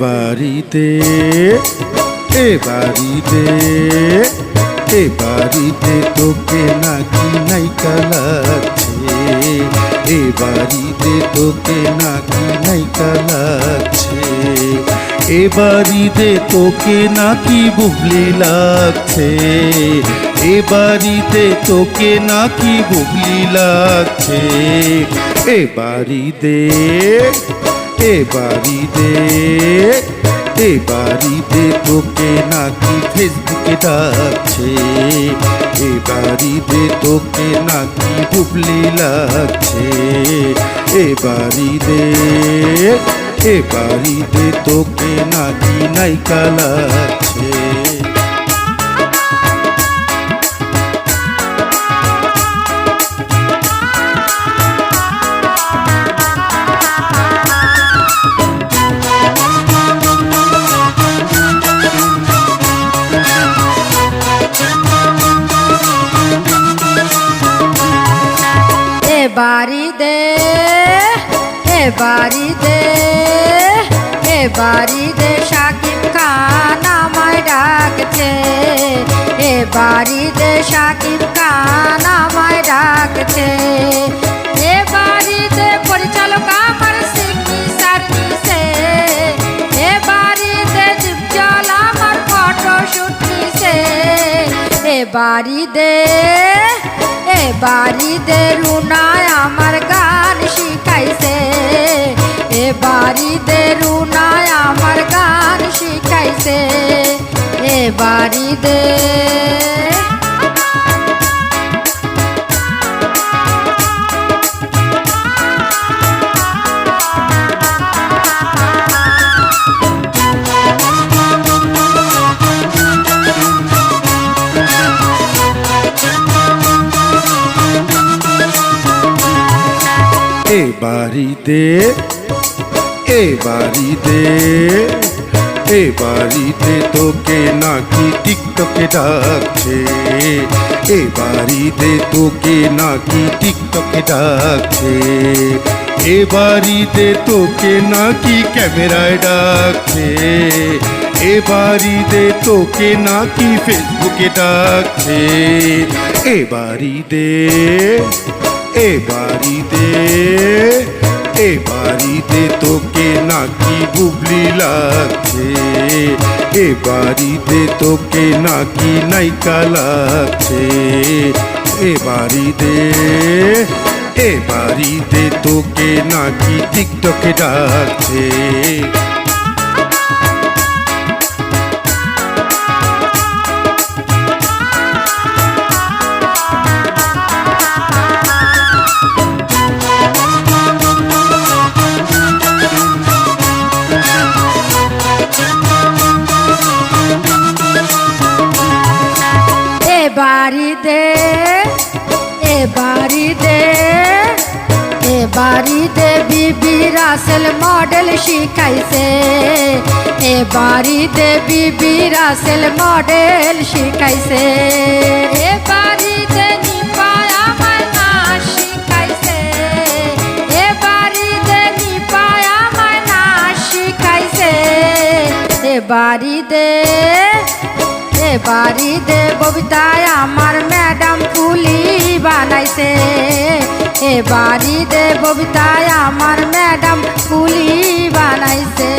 বাড়িতে এ বাড়িতে এ বাড়িতে তোকে নাকি নাইকা লাগছে। এ বাড়িতে তোকে নাকি নাইকা লাগছে। এ বাড়িতে তোকে নাকি বুবলি লাগছে। এ বাড়িতে তোকে নাকি বুবলি লাগছে। এ বাড়িতে এ বাড়িতে এ বাড়িতে তোকে নাকি ফেসবুকে ডাকছে। এ বাড়িতে তোকে নাকি বুবলি লাগছে। এ বাড়িতে এ বাড়িতে তোকে নাকি নাইকা লাগছে। বাড়ি দে এ বাড়ি দে এ বাড়ি দে। সাকিব খান আমায় ডাকছে এ বাড়ি দে, সাকিব খান আমায় ডাকছে। এ বাড়িতে পরিচালক আমার সিঙ্গি সার নিছে এ বাড়িতে দীপজল আমার ফটো শুট নিছে বাড়ি দে এ বাড়ি দে রুনায় আমার গান শিখাইছে। এ বাড়ি দে রুনায় আমার গান শিখাইছে। এ বাড়ি এ বাড়িতে এ বাড়িতে এ বাড়িতে তোকে নাকি টিকটকে ডাকছে। এ বাড়িতে তোকে নাকি টিকটকে ডাকছে। এ বাড়িতে তোকে নাকি ক্যামেরায় ডাকছে। এ বাড়িতে তোকে নাকি ফেসবুকে ডাকছে। এ বাড়িতে এ বাড়িতে এ বাড়িতে তোকে নাকি বুবলি লাগছে? এ বাড়িতে তোকে নাকি নাইকা লাগছে? এ বাড়িতে এ বাড়িতে তোকে নাকি টিকটকে ডাকছে? বাড়িতে এ বাড়িতে এ বাড়িতে বিবি রাসেল মডেল শিখাইছে। এ বাড়িতে বিবি রাসেল মডেল শিখাইছে। এ বাড়িতে আমার নাচ বাড়ি দে ববিতায় আমার ম্যাডাম পুলি বানাইছে। এ বাড়ি দে ববিতায় আমার ম্যাডাম পুলি বানাইছে।